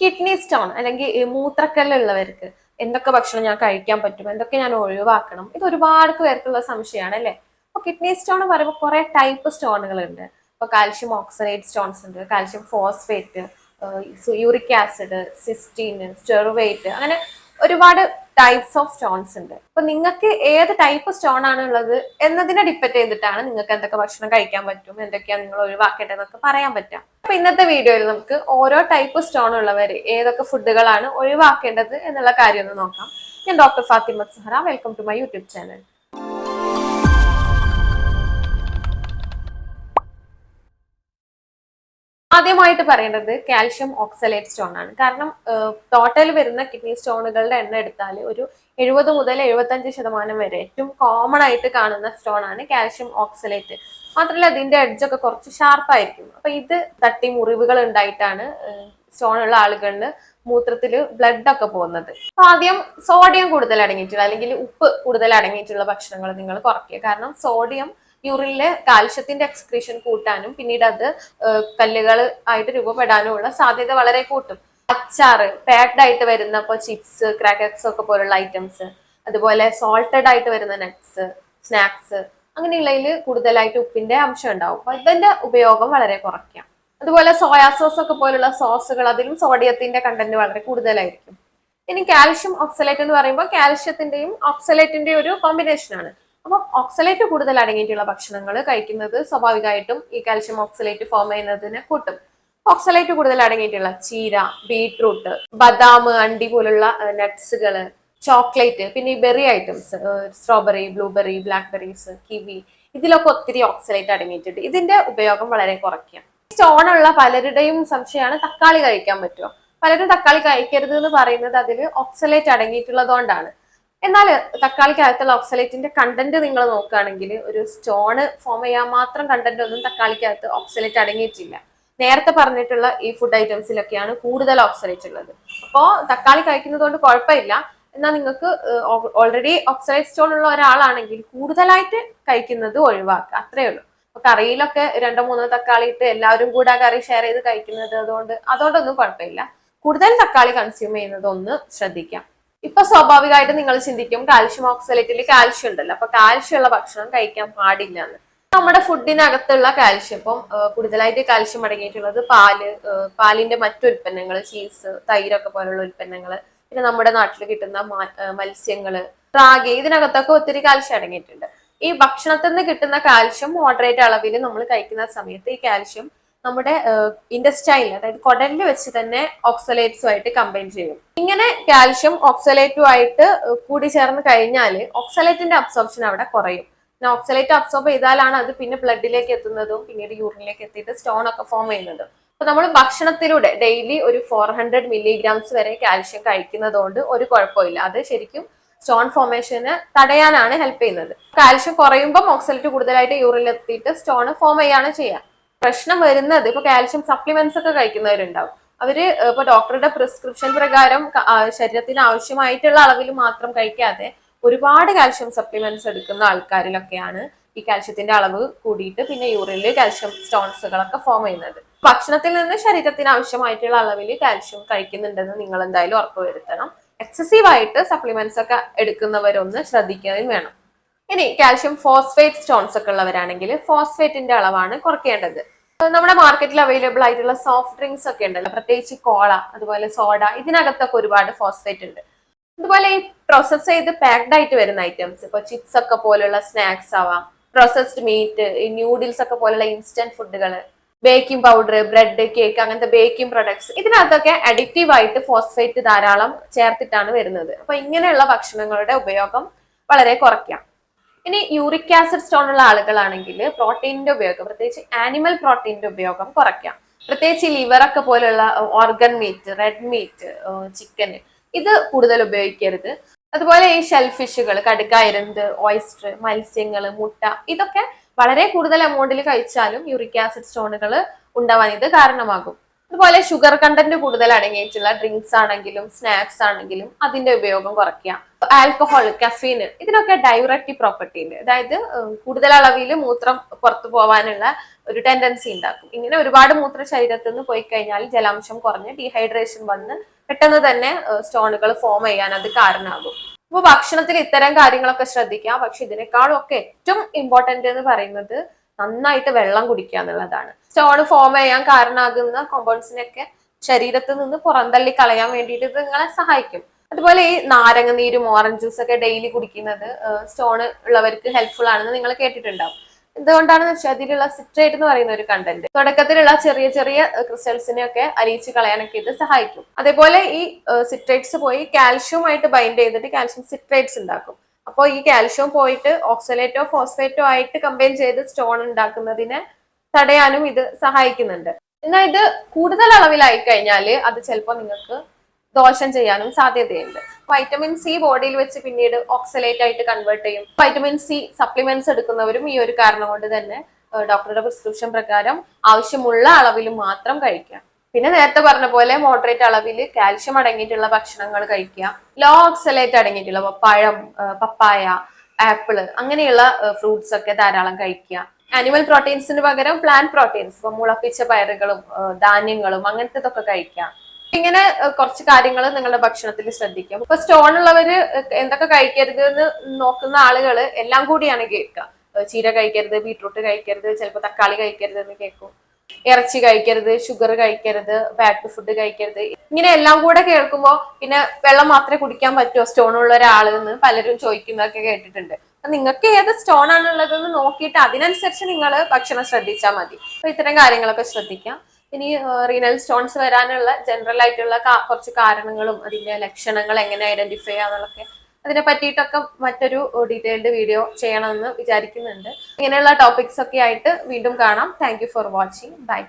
Kidney stone അല്ലെങ്കിൽ മൂത്രക്കല്ലുള്ളവർക്ക് എന്തൊക്കെ ഭക്ഷണം ഞാൻ കഴിക്കാൻ പറ്റും എന്തൊക്കെ ഞാൻ ഒഴിവാക്കണം ഇത് ഒരുപാട് പേർക്കുള്ള സംശയമാണ് അല്ലേ? അപ്പൊ കിഡ്നി സ്റ്റോൺ പറയുമ്പോൾ കുറെ ടൈപ്പ് സ്റ്റോണുകൾ ഉണ്ട് ഇപ്പൊ കാൽഷ്യം ഓക്സലേറ്റ് സ്റ്റോൺസ് ഉണ്ട് calcium phosphate uric acid cystine struvite അങ്ങനെ ഒരുപാട് ടൈപ്സ് ഓഫ് സ്റ്റോൺസ് ഉണ്ട്. അപ്പൊ നിങ്ങൾക്ക് ഏത് ടൈപ്പ് സ്റ്റോൺ ആണ് ഉള്ളത് എന്നതിനെ ഡിപ്പെൻഡ് ചെയ്തിട്ടാണ് നിങ്ങൾക്ക് എന്തൊക്കെ ഭക്ഷണം കഴിക്കാൻ പറ്റും എന്തൊക്കെയാണ് നിങ്ങൾ ഒഴിവാക്കേണ്ടതെന്നൊക്കെ പറയാൻ പറ്റുക അപ്പൊ ഇന്നത്തെ വീഡിയോയിൽ നമുക്ക് ഓരോ ടൈപ്പ് സ്റ്റോൺ ഉള്ളവർ ഏതൊക്കെ ഫുഡുകളാണ് ഒഴിവാക്കേണ്ടത് എന്നുള്ള കാര്യം ഒന്ന് നോക്കാം. ഞാൻ doctor Fathima Sahra welcome to my YouTube channel ആദ്യമായിട്ട് പറയേണ്ടത് കാൽഷ്യം ഓക്സലേറ്റ് സ്റ്റോൺ ആണ്. കാരണം ടോട്ടൽ വരുന്ന കിഡ്നി സ്റ്റോണുകളുടെ എണ്ണം എടുത്താൽ ഒരു എഴുപത് മുതൽ എഴുപത്തഞ്ച് ശതമാനം വരെ ഏറ്റവും കോമൺ ആയിട്ട് കാണുന്ന സ്റ്റോൺ ആണ് കാൽഷ്യം ഓക്സലേറ്റ് മാത്രമല്ല ഇതിന്റെ എഡ്ജൊക്കെ കുറച്ച് ഷാർപ്പായിരിക്കും അപ്പൊ ഇത് തട്ടി മുറിവുകൾ ഉണ്ടായിട്ടാണ് സ്റ്റോൺ ഉള്ള ആളുകളിൽ മൂത്രത്തിൽ ബ്ലഡ് ഒക്കെ പോകുന്നത്. അപ്പൊ ആദ്യം സോഡിയം കൂടുതൽ അടങ്ങിയിട്ടുള്ള അല്ലെങ്കിൽ ഉപ്പ് കൂടുതൽ അടങ്ങിയിട്ടുള്ള ഭക്ഷണങ്ങൾ നിങ്ങൾ കുറയ്ക്കുക. കാരണം സോഡിയം യൂറിനിലെ കാൽഷ്യത്തിന്റെ എക്സ്ക്രീഷൻ കൂട്ടാനും പിന്നീട് അത് കല്ലുകൾ ആയിട്ട് രൂപപ്പെടാനും ഉള്ള സാധ്യത വളരെ കൂട്ടും. അച്ചാറ് പാക്ഡ് ആയിട്ട് വരുന്ന ഇപ്പോൾ ചിപ്സ് ക്രാക്കക്സ് ഒക്കെ പോലുള്ള ഐറ്റംസ് അതുപോലെ സോൾട്ടഡ് ആയിട്ട് വരുന്ന നട്ട്സ് സ്നാക്സ് അങ്ങനെയുള്ളതിൽ കൂടുതലായിട്ട് ഉപ്പിന്റെ അംശം ഉണ്ടാവും. അപ്പൊ ഇതിന്റെ ഉപയോഗം വളരെ കുറയ്ക്കാം. അതുപോലെ സോയാ സോസ് ഒക്കെ പോലുള്ള സോസുകൾ അതിലും സോഡിയത്തിന്റെ കണ്ടന്റ് വളരെ കൂടുതലായിരിക്കും. ഇനി കാൽഷ്യം ഓക്സലേറ്റ് എന്ന് പറയുമ്പോൾ കാൽഷ്യത്തിന്റെയും ഓക്സലേറ്റിന്റെയും ഒരു കോമ്പിനേഷൻ ആണ്. അപ്പം ഓക്സലേറ്റ് കൂടുതൽ അടങ്ങിയിട്ടുള്ള ഭക്ഷണങ്ങൾ കഴിക്കുന്നത് സ്വാഭാവികമായിട്ടും ഈ കാൽഷ്യം ഓക്സലേറ്റ് ഫോം ചെയ്യുന്നതിനെ കൂട്ടും. ഓക്സലേറ്റ് കൂടുതൽ അടങ്ങിയിട്ടുള്ള ചീര ബീട്രൂട്ട് ബദാം അണ്ടി പോലുള്ള നട്ട്സുകൾ ചോക്ലേറ്റ് പിന്നെ ഈ berry items strawberry blueberry blackberries kiwi ഇതിലൊക്കെ ഒത്തിരി ഓക്സലേറ്റ് അടങ്ങിയിട്ടുണ്ട്. ഇതിന്റെ ഉപയോഗം വളരെ കുറയ്ക്കുക സ്റ്റോൺ ഉള്ള പലരുടെയും സംശയമാണ് തക്കാളി കഴിക്കാൻ പറ്റുമോ? പലരും തക്കാളി കഴിക്കരുത് എന്ന് പറയുന്നത് അതിൽ ഓക്സലേറ്റ് അടങ്ങിയിട്ടുള്ളതുകൊണ്ടാണ്. എന്നാൽ തക്കാളിക്കകത്തുള്ള ഓക്സലേറ്റിന്റെ കണ്ടന്റ് നിങ്ങൾ നോക്കുകയാണെങ്കിൽ ഒരു സ്റ്റോണ് ഫോം ചെയ്യാൻ മാത്രം കണ്ടന്റ് ഒന്നും തക്കാളിക്കകത്ത് ഓക്സലേറ്റ് അടങ്ങിയിട്ടില്ല. നേരത്തെ പറഞ്ഞിട്ടുള്ള ഈ ഫുഡ് ഐറ്റംസിലൊക്കെയാണ് കൂടുതൽ ഓക്സലേറ്റ് ഉള്ളത്. അപ്പോൾ തക്കാളി കഴിക്കുന്നത് കൊണ്ട് കുഴപ്പമില്ല. എന്നാൽ നിങ്ങൾക്ക് ഓൾറെഡി ഓക്സൈഡ് സ്റ്റോൺ ഉള്ള ഒരാളാണെങ്കിൽ കൂടുതലായിട്ട് കഴിക്കുന്നത് ഒഴിവാക്കുക. അത്രേ ഉള്ളൂ. അപ്പൊ കറിയിലൊക്കെ രണ്ടോ മൂന്നോ തക്കാളി ഇട്ട് എല്ലാവരും കൂടെ കറി ഷെയർ ചെയ്ത് കഴിക്കുന്നത് അതുകൊണ്ട് അതുകൊണ്ടൊന്നും കുഴപ്പമില്ല. കൂടുതൽ തക്കാളി കൺസ്യൂം ചെയ്യുന്നത് ഒന്ന് ശ്രദ്ധിക്കാം. ഇപ്പൊ സ്വാഭാവികമായിട്ട് നിങ്ങൾ ചിന്തിക്കും കാൽഷ്യം ഓക്സലേറ്റിൽ കാൽഷ്യം ഉണ്ടല്ലോ. അപ്പൊ കാൽഷ്യം ഉള്ള ഭക്ഷണം കഴിക്കാൻ പാടില്ല എന്ന് നമ്മുടെ ഫുഡിനകത്തുള്ള കാൽഷ്യം ഇപ്പം കൂടുതലായിട്ട് കാൽഷ്യം അടങ്ങിയിട്ടുള്ളത് പാൽ പാലിന്റെ മറ്റു ഉൽപ്പന്നങ്ങൾ ചീസ് തൈരൊക്കെ പോലുള്ള ഉൽപ്പന്നങ്ങൾ പിന്നെ നമ്മുടെ നാട്ടിൽ കിട്ടുന്ന മത്സ്യങ്ങൾ റാഗി ഇതിനകത്തൊക്കെ ഒത്തിരി കാൽഷ്യം അടങ്ങിയിട്ടുണ്ട്. ഈ ഭക്ഷണത്തിൽ നിന്ന് കിട്ടുന്ന കാൽഷ്യം മോഡറേറ്റ് അളവിൽ നമ്മൾ കഴിക്കുന്ന സമയത്ത് ഈ കാൽഷ്യം നമ്മുടെ ഇൻഡസ്റ്റൈനിൽ അതായത് കുടലിൽ വെച്ച് തന്നെ ഓക്സലേറ്റ്സുമായിട്ട് കമ്പൈൻ ചെയ്യും. ഇങ്ങനെ കാൽഷ്യം ഓക്സലേറ്റുമായിട്ട് കൂടി ചേർന്ന് കഴിഞ്ഞാൽ ഓക്സലേറ്റിന്റെ അബ്സോർപ്ഷൻ അവിടെ കുറയും. പിന്നെ ഓക്സലേറ്റ് അബ്സോർബ് ചെയ്താലാണ് അത് പിന്നെ ബ്ലഡിലേക്ക് എത്തുന്നതും പിന്നീട് യൂറിനിലേക്ക് എത്തിയിട്ട് സ്റ്റോൺ ഒക്കെ ഫോം ചെയ്യുന്നതും. അപ്പൊ നമ്മൾ ഭക്ഷണത്തിലൂടെ ഡെയിലി ഒരു ഫോർ ഹൺഡ്രഡ് മില്ലിഗ്രാംസ് വരെ കാൽഷ്യം കഴിക്കുന്നതുകൊണ്ട് ഒരു കുഴപ്പമില്ല. അത് ശരിക്കും സ്റ്റോൺ ഫോർമേഷന് തടയാനാണ് ഹെൽപ്പ് ചെയ്യുന്നത്. കാൽഷ്യം കുറയുമ്പോൾ ഓക്സലേറ്റ് കൂടുതലായിട്ട് യൂറിൽ എത്തിയിട്ട് സ്റ്റോൺ ഫോം ചെയ്യാണ് ചെയ്യുക. പ്രശ്നം വരുന്നത് ഇപ്പൊ കാൽഷ്യം സപ്ലിമെന്റ്സ് ഒക്കെ കഴിക്കുന്നവരുണ്ടാവും. അവർ ഇപ്പൊ ഡോക്ടറുടെ പ്രിസ്ക്രിപ്ഷൻ പ്രകാരം ശരീരത്തിന് ആവശ്യമായിട്ടുള്ള അളവിൽ മാത്രം കഴിക്കാതെ ഒരുപാട് കാൽഷ്യം സപ്ലിമെന്റ്സ് എടുക്കുന്ന ആൾക്കാരിലൊക്കെയാണ് ഈ കാൽഷ്യത്തിന്റെ അളവ് കൂടിയിട്ട് പിന്നെ യൂറിനിൽ കാൽഷ്യം സ്റ്റോൺസുകളൊക്കെ ഫോം ചെയ്യുന്നത്. ഭക്ഷണത്തിൽ നിന്ന് ശരീരത്തിന് ആവശ്യമായിട്ടുള്ള അളവിൽ കാൽഷ്യം കഴിക്കുന്നുണ്ടെന്ന് നിങ്ങൾ എന്തായാലും ഉറപ്പുവരുത്തണം എക്സസീവ് ആയിട്ട് സപ്ലിമെന്റ്സ് ഒക്കെ എടുക്കുന്നവരൊന്ന് ശ്രദ്ധിക്കുകയും വേണം. ഇനി കാൽഷ്യം ഫോസ്ഫേറ്റ് സ്റ്റോൺസ് ഒക്കെ ഉള്ളവരാണെങ്കിൽ ഫോസ്ഫേറ്റിന്റെ അളവാണ് കുറയ്ക്കേണ്ടത്. നമ്മുടെ മാർക്കറ്റിൽ അവൈലബിൾ ആയിട്ടുള്ള സോഫ്റ്റ് ഡ്രിങ്ക്സ് ഒക്കെ ഉണ്ടല്ലോ പ്രത്യേകിച്ച് കോള അതുപോലെ സോഡ ഇതിനകത്തൊക്കെ ഒരുപാട് ഫോസ്ഫേറ്റ് ഉണ്ട്. അതുപോലെ ഈ പ്രോസസ് ചെയ്ത് പാക്ഡ് ആയിട്ട് വരുന്ന ഐറ്റംസ് ഇപ്പൊ ചിപ്സ് ഒക്കെ പോലുള്ള സ്നാക്സ് ആവാം പ്രോസസ്ഡ് മീറ്റ് ഈ ന്യൂഡിൽസ് ഒക്കെ പോലുള്ള ഇൻസ്റ്റന്റ് ഫുഡുകൾ ബേക്കിംഗ് പൗഡർ ബ്രെഡ് കേക്ക് അങ്ങനത്തെ ബേക്കിംഗ് പ്രൊഡക്ട്സ് ഇതിനകത്തൊക്കെ അഡിക്റ്റീവ് ആയിട്ട് ഫോസ്ഫേറ്റ് ധാരാളം ചേർത്തിട്ടാണ് വരുന്നത്. അപ്പൊ ഇങ്ങനെയുള്ള ഭക്ഷണങ്ങളുടെ ഉപയോഗം വളരെ കുറയ്ക്കാം. ഇനി യൂറിക് ആസിഡ് സ്റ്റോൺ ഉള്ള ആളുകളാണെങ്കിൽ പ്രോട്ടീനിന്റെ ഉപയോഗം പ്രത്യേകിച്ച് ആനിമൽ പ്രോട്ടീനിന്റെ ഉപയോഗം കുറയ്ക്കാം. പ്രത്യേകിച്ച് ലിവർ ഒക്കെ പോലുള്ള ഓർഗൻ മീറ്റ് റെഡ് മീറ്റ് ചിക്കന് ഇത് കൂടുതൽ ഉപയോഗിക്കരുത്. അതുപോലെ ഈ ഷെൽഫിഷുകൾ കടുക്ക ഇരന്ത് ഓയിസ്റ്റർ മത്സ്യങ്ങൾ മുട്ട ഇതൊക്കെ വളരെ കൂടുതൽ എമൗണ്ടിൽ കഴിച്ചാലും യൂറിക് ആസിഡ് സ്റ്റോണുകൾ ഉണ്ടാവാൻ ഇത് കാരണമാകും. അതുപോലെ ഷുഗർ കണ്ടന്റ് കൂടുതൽ അടങ്ങിയിട്ടുള്ള ഡ്രിങ്ക്സ് ആണെങ്കിലും സ്നാക്സ് ആണെങ്കിലും അതിന്റെ ഉപയോഗം കുറയ്ക്കുക. ആൽക്കഹോൾ കഫീന് ഇതിനൊക്കെ ഡയറക്റ്റ് പ്രോപ്പർട്ടി ഉണ്ട്. അതായത് കൂടുതൽ അളവിൽ മൂത്രം പുറത്തു പോവാനുള്ള ഒരു ടെൻഡൻസി ഉണ്ടാക്കും. ഇങ്ങനെ ഒരുപാട് മൂത്ര ശരീരത്തിൽ നിന്ന് പോയി കഴിഞ്ഞാൽ ജലാംശം കുറഞ്ഞ് ഡീഹൈഡ്രേഷൻ വന്ന് പെട്ടെന്ന് തന്നെ സ്റ്റോണുകൾ ഫോം ചെയ്യാൻ അത് കാരണമാകും. അപ്പോൾ ഭക്ഷണത്തിൽ ഇത്തരം കാര്യങ്ങളൊക്കെ ശ്രദ്ധിക്കാം പക്ഷെ ഇതിനേക്കാളും ഒക്കെ ഏറ്റവും ഇമ്പോർട്ടന്റ് എന്ന് പറയുന്നത് നന്നായിട്ട് വെള്ളം കുടിക്കുക എന്നുള്ളതാണ്. സ്റ്റോൺ ഫോം ചെയ്യാൻ കാരണമാകുന്ന കോമ്പൗണ്ട്സിനെയൊക്കെ ശരീരത്തിൽ നിന്ന് പുറന്തള്ളി കളയാൻ വേണ്ടിയിട്ട് ഇത് നിങ്ങളെ സഹായിക്കും. അതുപോലെ ഈ നാരങ്ങ നീരും ഓറഞ്ച് ജ്യൂസ് ഒക്കെ ഡെയിലി കുടിക്കുന്നത് സ്റ്റോൺ ഉള്ളവർക്ക് ഹെൽപ്ഫുൾ ആണെന്ന് നിങ്ങൾ കേട്ടിട്ടുണ്ടാവും. എന്തുകൊണ്ടാണെന്ന് വെച്ചാൽ അതിലുള്ള സിട്രേറ്റ് എന്ന് പറയുന്ന ഒരു കണ്ടന്റ് തുടക്കത്തിലുള്ള ചെറിയ ചെറിയ ക്രിസ്റ്റൽസിനെ ഒക്കെ അലിയിച്ച് കളയാനൊക്കെ ഇത് സഹായിക്കും. അതേപോലെ ഈ സിട്രേറ്റ്സ് പോയി കാൽഷ്യവുമായിട്ട് ബൈൻഡ് ചെയ്തിട്ട് കാൽഷ്യം സിട്രേറ്റ്സ് ഉണ്ടാക്കും. അപ്പോൾ ഈ കാൽഷ്യം പോയിട്ട് ഓക്സലേറ്റോ ഫോസ്ഫേറ്റോ ആയിട്ട് കമ്പൈൻ ചെയ്ത് സ്റ്റോൺ ഉണ്ടാക്കുന്നതിനെ തടയാനും ഇത് സഹായിക്കുന്നുണ്ട്. എന്നാൽ ഇത് കൂടുതൽ അളവിലായി കഴിഞ്ഞാൽ അത് ചിലപ്പോൾ നിങ്ങൾക്ക് ദോഷം ചെയ്യാനും സാധ്യതയുണ്ട്. വൈറ്റമിൻ സി ബോഡിയിൽ വെച്ച് പിന്നീട് ഓക്സലേറ്റ് ആയിട്ട് കൺവേർട്ട് ചെയ്യും. വൈറ്റമിൻ സി സപ്ലിമെന്റ്സ് എടുക്കുന്നവരും ഈ ഒരു കാരണം കൊണ്ട് തന്നെ ഡോക്ടറുടെ പ്രിസ്ക്രിപ്ഷൻ പ്രകാരം ആവശ്യമുള്ള അളവിൽ മാത്രം കഴിക്കുക. പിന്നെ നേരത്തെ പറഞ്ഞ പോലെ മോഡറേറ്റ് അളവിൽ കാൽഷ്യം അടങ്ങിയിട്ടുള്ള ഭക്ഷണങ്ങൾ കഴിക്കുക. ലോ ഓക്സലേറ്റ് അടങ്ങിയിട്ടുള്ള പഴം പപ്പായ ആപ്പിൾ അങ്ങനെയുള്ള ഫ്രൂട്ട്സ് ഒക്കെ ധാരാളം കഴിക്കുക. ആനിമൽ പ്രോട്ടീൻസിന് പകരം പ്ലാന്റ് പ്രോട്ടീൻസ് ഇപ്പൊ മുളപ്പിച്ച പയറുകളും ധാന്യങ്ങളും അങ്ങനത്തെ ഇതൊക്കെ കഴിക്കാം. ഇങ്ങനെ കുറച്ച് കാര്യങ്ങൾ നിങ്ങളുടെ ഭക്ഷണത്തിൽ ശ്രദ്ധിക്കാം. ഇപ്പൊ സ്റ്റോൺ ഉള്ളവര് എന്തൊക്കെ കഴിക്കരുത് എന്ന് നോക്കുന്ന ആളുകൾ എല്ലാം കൂടിയാണ് കേൾക്കുക. ചീര കഴിക്കരുത് ബീട്രൂട്ട് കഴിക്കരുത് ചിലപ്പോൾ തക്കാളി കഴിക്കരുത് എന്ന് കേൾക്കും. ഇറച്ചി കഴിക്കരുത് ഷുഗർ കഴിക്കരുത് ബാക്ക് ഫുഡ് കഴിക്കരുത്. ഇങ്ങനെ എല്ലാം കൂടെ കേൾക്കുമ്പോൾ പിന്നെ വെള്ളം മാത്രമേ കുടിക്കാൻ പറ്റുമോ സ്റ്റോൺ ഉള്ള ഒരാൾ എന്ന് പലരും ചോദിക്കുന്നതൊക്കെ കേട്ടിട്ടുണ്ട്. നിങ്ങൾക്ക് ഏത് സ്റ്റോൺ ആണുള്ളതെന്ന് നോക്കിയിട്ട് അതിനനുസരിച്ച് നിങ്ങൾ ഭക്ഷണം ശ്രദ്ധിച്ചാൽ മതി. അപ്പൊ ഇത്തരം കാര്യങ്ങളൊക്കെ ശ്രദ്ധിക്കാം. ഇനി റീനൽ സ്റ്റോൺസ് വരാനുള്ള ജനറൽ ആയിട്ടുള്ള കുറച്ച് കാരണങ്ങളും അതിന്റെ ലക്ഷണങ്ങൾ എങ്ങനെ ഐഡന്റിഫൈ ആണെന്നൊക്കെ അതിനെ പറ്റിയിട്ടൊക്കെ മറ്റൊരു ഡീറ്റെയിൽഡ് വീഡിയോ ചെയ്യണമെന്ന് വിചാരിക്കുന്നുണ്ട്. ഇങ്ങനെയുള്ള ടോപ്പിക്സ് ഒക്കെ ആയിട്ട് വീണ്ടും കാണാം. Thank for watching bye